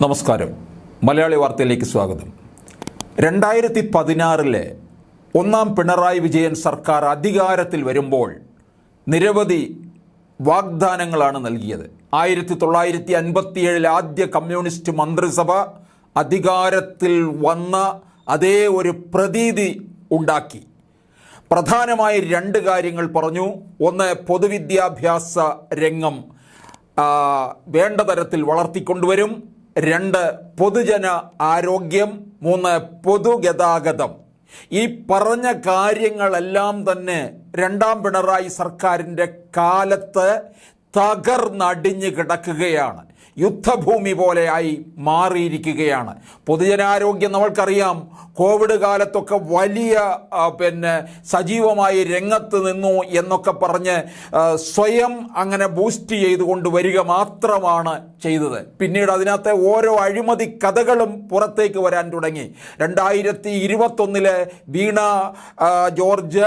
നമസ്കാരം. മലയാളി വാർത്തയിലേക്ക് സ്വാഗതം. രണ്ടായിരത്തി പതിനാറിലെ ഒന്നാം പിണറായി വിജയൻ സർക്കാർ അധികാരത്തിൽ വരുമ്പോൾ നിരവധി വാഗ്ദാനങ്ങളാണ് നൽകിയത്. ആയിരത്തി തൊള്ളായിരത്തി അൻപത്തിയേഴിൽ ആദ്യ കമ്മ്യൂണിസ്റ്റ് മന്ത്രിസഭ അധികാരത്തിൽ വന്ന അതേ ഒരു പ്രതീതി ഉണ്ടാക്കി. പ്രധാനമായി രണ്ട് കാര്യങ്ങൾ പറഞ്ഞു. ഒന്ന് പൊതുവിദ്യാഭ്യാസ രംഗം വേണ്ട തരത്തിൽ വളർത്തിക്കൊണ്ടുവരും. രണ്ട് പൊതുജന ആരോഗ്യം മൂന്ന് പൊതുഗതാഗതം ഈ പറഞ്ഞ കാര്യങ്ങളെല്ലാം തന്നെ രണ്ടാം പിണറായി സർക്കാരിന്റെ കാലത്ത് തകർന്നടിഞ്ഞ് കിടക്കുകയാണ്. യുദ്ധഭൂമി പോലെയായി മാറിയിരിക്കുകയാണ്. പൊതുജനാരോഗ്യം നമ്മൾക്കറിയാം. കോവിഡ് കാലത്തൊക്കെ വലിയ പിന്നെ സജീവമായി രംഗത്ത് നിന്നു എന്നൊക്കെ പറഞ്ഞ് സ്വയം അങ്ങനെ ബൂസ്റ്റ് ചെയ്തുകൊണ്ട് വരിക മാത്രമാണ് ചെയ്തത്. പിന്നീട് അതിനകത്തെ ഓരോ അഴിമതി കഥകളും പുറത്തേക്ക് വരാൻ തുടങ്ങി. രണ്ടായിരത്തി ഇരുപത്തൊന്നിലെ വീണ ജോർജ്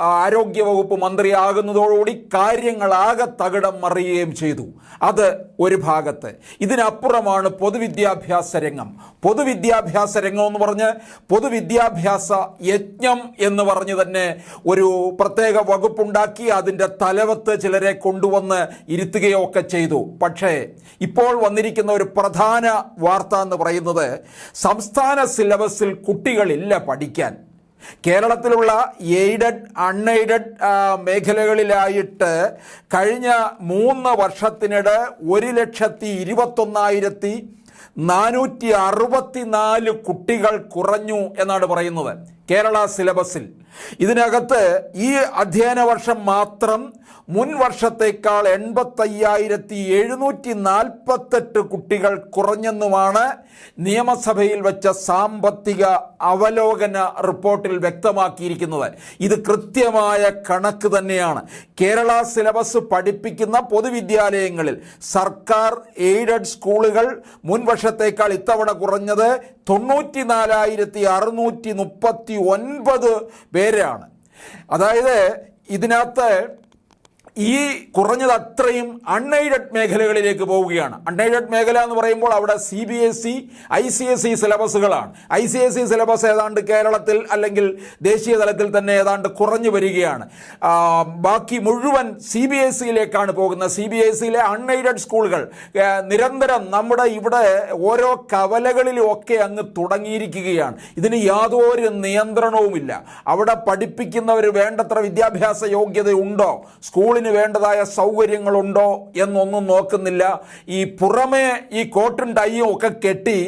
ആരോഗ്യവകുപ്പ് മന്ത്രിയാകുന്നതോടുകൂടി കാര്യങ്ങളാകെ തകിടം മറിയുകയും ചെയ്തു. അത് ഒരു ഭാഗത്ത്. ഇതിനപ്പുറമാണ് പൊതുവിദ്യാഭ്യാസ രംഗം. പൊതുവിദ്യാഭ്യാസ രംഗം എന്ന് പറഞ്ഞ് പൊതുവിദ്യാഭ്യാസ യജ്ഞം എന്ന് പറഞ്ഞ് തന്നെ ഒരു പ്രത്യേക വകുപ്പുണ്ടാക്കി അതിന്റെ തലവത്ത് ചിലരെ കൊണ്ടുവന്ന് ഇരുത്തുകയോ ഒക്കെ ചെയ്തു. പക്ഷേ ഇപ്പോൾ വന്നിരിക്കുന്ന ഒരു പ്രധാന വാർത്ത എന്ന് പറയുന്നത് സംസ്ഥാന സിലബസിൽ കുട്ടികളില്ല പഠിക്കാൻ. കേരളത്തിലുള്ള എയ്ഡഡ് അൺഎയ്ഡഡ് മേഖലകളിലായിട്ട് കഴിഞ്ഞ മൂന്ന് വർഷത്തിനിടെ ഒരു ലക്ഷത്തി ഇരുപത്തൊന്നായിരത്തി നാനൂറ്റി അറുപത്തിനാല് കുട്ടികൾ കുറഞ്ഞു എന്നാണ് പറയുന്നത് കേരള സിലബസിൽ. ഇതിനകത്ത് ഈ അധ്യയന വർഷം മാത്രം മുൻ വർഷത്തേക്കാൾ എൺപത്തയ്യായിരത്തി എഴുന്നൂറ്റി നാൽപ്പത്തെട്ട് കുട്ടികൾ കുറഞ്ഞെന്നുമാണ് നിയമസഭയിൽ വെച്ച സാമ്പത്തിക അവലോകന റിപ്പോർട്ടിൽ വ്യക്തമാക്കിയിരിക്കുന്നത്. ഇത് കൃത്യമായ കണക്ക് തന്നെയാണ്. കേരള സിലബസ് പഠിപ്പിക്കുന്ന പൊതുവിദ്യാലയങ്ങളിൽ സർക്കാർ എയ്ഡഡ് സ്കൂളുകൾ മുൻ വർഷത്തേക്കാൾ ഇത്തവണ കുറഞ്ഞത് തൊണ്ണൂറ്റി നാലായിരത്തി അറുന്നൂറ്റി മുപ്പത്തി ഒൻപത് പേരാണ് അതായത് ഇതിനകത്ത് ഈ കുറഞ്ഞത് അത്രയും അൺഎയ്ഡഡ് മേഖലകളിലേക്ക് പോവുകയാണ്. അൺഎയ്ഡഡ് മേഖല എന്ന് പറയുമ്പോൾ അവിടെ C B S E I C S E സിലബസുകളാണ് I C S E syllabus ഏതാണ്ട് കേരളത്തിൽ അല്ലെങ്കിൽ ദേശീയ തലത്തിൽ തന്നെ ഏതാണ്ട് കുറഞ്ഞു വരികയാണ്. ബാക്കി മുഴുവൻ സി ബി എസ് ഇയിലേക്കാണ് പോകുന്നത്. സി ബി എസ് ഇയിലെ അൺഎയ്ഡഡ് സ്കൂളുകൾ നിരന്തരം നമ്മുടെ ഇവിടെ ഓരോ കവലകളിലും ഒക്കെ അങ്ങ് തുടങ്ങിയിരിക്കുകയാണ്. ഇതിന് യാതൊരു നിയന്ത്രണവുമില്ല. അവിടെ പഠിപ്പിക്കുന്നവർ വേണ്ടത്ര വിദ്യാഭ്യാസ യോഗ്യത ഉണ്ടോ സ്കൂളിന് വേണ്ടതായ സൗകര്യങ്ങളുണ്ടോ എന്നൊന്നും നോക്കുന്നില്ല. ഈ പുറമെ ഈ കോട്ടും ടൈയും ഒക്കെ കെട്ടി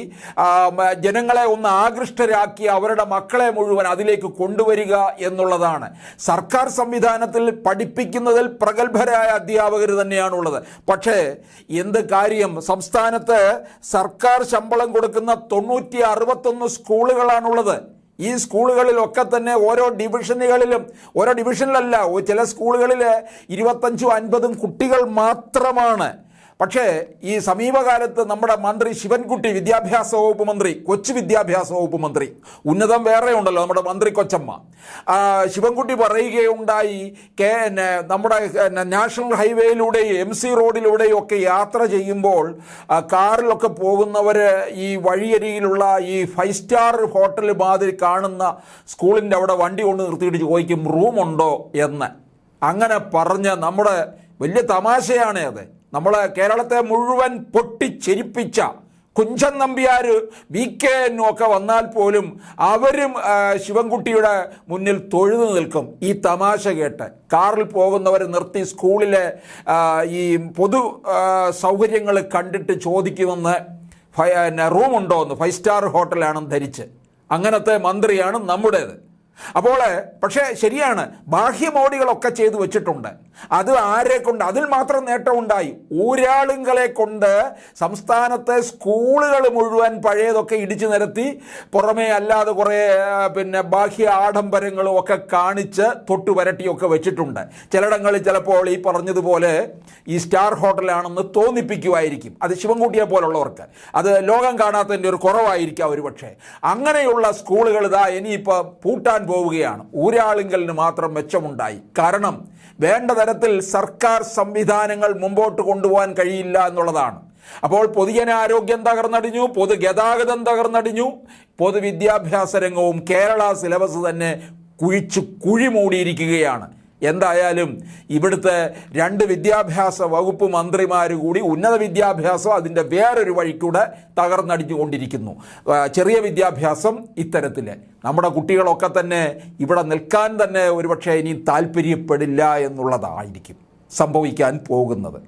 ജനങ്ങളെ ഒന്ന് ആകൃഷ്ടരാക്കി അവരുടെ മക്കളെ മുഴുവൻ അതിലേക്ക് കൊണ്ടുവരിക എന്നുള്ളതാണ്. സർക്കാർ സംവിധാനത്തിൽ പഠിപ്പിക്കുന്നതിൽ പ്രഗത്ഭരായ അധ്യാപകർ തന്നെയാണുള്ളത്. പക്ഷേ എന്ത് കാര്യം? സംസ്ഥാനത്ത് സർക്കാർ ശമ്പളം കൊടുക്കുന്ന തൊണ്ണൂറ്റി അറുപത്തൊന്ന് സ്കൂളുകളാണുള്ളത്. ഈ സ്കൂളുകളിലൊക്കെ തന്നെ ഓരോ ഡിവിഷനുകളിലും ഓരോ ഡിവിഷനിലല്ല ചില സ്കൂളുകളിൽ ഇരുപത്തഞ്ചും അൻപതും കുട്ടികൾ മാത്രമാണ്. പക്ഷേ ഈ സമീപകാലത്ത് നമ്മുടെ മന്ത്രി ശിവൻകുട്ടി വിദ്യാഭ്യാസ വകുപ്പ് മന്ത്രി കൊച്ചു വിദ്യാഭ്യാസ വകുപ്പ് മന്ത്രി ഉന്നതം വേറെ ഉണ്ടല്ലോ നമ്മുടെ മന്ത്രി കൊച്ചമ്മ. ശിവൻകുട്ടി പറയുകയുണ്ടായി കെ നമ്മുടെ നാഷണൽ ഹൈവേയിലൂടെയും എം സി റോഡിലൂടെയും ഒക്കെ യാത്ര ചെയ്യുമ്പോൾ കാറിലൊക്കെ പോകുന്നവർ ഈ വഴിയരികിലുള്ള ഈ ഫൈവ് സ്റ്റാർ ഹോട്ടൽ മാതിരി കാണുന്ന സ്കൂളിന്റെ അവിടെ വണ്ടി കൊണ്ട് നിർത്തിയിട്ട് ചോദിക്കും റൂമുണ്ടോ? എന്ന്. അങ്ങനെ പറഞ്ഞ് നമ്മുടെ വലിയ തമാശയാണ് അത്. നമ്മളെ കേരളത്തെ മുഴുവൻ പൊട്ടിച്ചെരിപ്പിച്ച കുഞ്ചൻ നമ്പ്യാർ വി കെ എന്നും ഒക്കെ വന്നാൽ പോലും അവരും ശിവൻകുട്ടിയുടെ മുന്നിൽ തൊഴുതു നിൽക്കും. ഈ തമാശ കേട്ട് കാറിൽ പോകുന്നവർ നിർത്തി സ്കൂളിലെ ഈ പൊതു സൗകര്യങ്ങൾ കണ്ടിട്ട് ചോദിക്കുമെന്ന് റൂമുണ്ടോ എന്ന് ഫൈവ് സ്റ്റാർ ഹോട്ടലാണെന്ന് ധരിച്ച്. അങ്ങനത്തെ മന്ത്രിയാണ് നമ്മുടേത്. അപ്പോൾ പക്ഷേ ശരിയാണ് ബാഹ്യമോടികളൊക്കെ ചെയ്തു വെച്ചിട്ടുണ്ട്. അത് ആരെ കൊണ്ട് അതിൽ മാത്രം നേട്ടമുണ്ടായി ഊരാളുകളെ കൊണ്ട് സംസ്ഥാനത്തെ സ്കൂളുകൾ മുഴുവൻ പഴയതൊക്കെ ഇടിച്ചു നിരത്തി പുറമേ അല്ലാതെ കുറേ പിന്നെ ബാഹ്യ ആഡംബരങ്ങളും ഒക്കെ കാണിച്ച് തൊട്ടു വരട്ടിയൊക്കെ വെച്ചിട്ടുണ്ട്. ചിലയിടങ്ങളിൽ ചിലപ്പോൾ ഈ പറഞ്ഞതുപോലെ ഈ സ്റ്റാർ ഹോട്ടലാണെന്ന് തോന്നിപ്പിക്കുമായിരിക്കും. അത് ശിവൻകുട്ടിയെ പോലുള്ളവർക്ക്. അത് ലോകം കാണാത്തതിന്റെ ഒരു കുറവായിരിക്കാം ഒരു പക്ഷേ അങ്ങനെയുള്ള സ്കൂളുകൾ ഇതാ ഇനിയിപ്പോൾ പൂട്ടാൻ പോവുകയാണ്. ഊരാളുങ്കലിന് മാത്രം മെച്ചമുണ്ടായി. കാരണം വേണ്ട തരത്തിൽ സർക്കാർ സംവിധാനങ്ങൾ മുമ്പോട്ട് കൊണ്ടുപോകാൻ കഴിയില്ല എന്നുള്ളതാണ്. അപ്പോൾ പൊതുജനാരോഗ്യം തകർന്നടിഞ്ഞു പൊതുഗതാഗതം തകർന്നടിഞ്ഞു പൊതുവിദ്യാഭ്യാസ രംഗവും കേരള സിലബസ് തന്നെ കുഴിച്ച് കുഴി മൂടിയിരിക്കുകയാണ് എന്തായാലും ഇവിടുത്തെ രണ്ട് വിദ്യാഭ്യാസ വകുപ്പ് മന്ത്രിമാർ കൂടി ഉന്നത വിദ്യാഭ്യാസം അതിന്റെ വേറൊരു വഴിക്കൂടെ തകർന്നടിഞ്ഞുകൊണ്ടിരിക്കുന്നു. ചെറിയ വിദ്യാഭ്യാസം ഇത്തരത്തിൽ നമ്മുടെ കുട്ടികളൊക്കെ തന്നെ ഇവിടെ നിൽക്കാൻ തന്നെ ഒരുപക്ഷെ ഇനി താല്പര്യപ്പെടില്ല എന്നുള്ളതായിരിക്കും സംഭവിക്കാൻ പോകുന്നത്.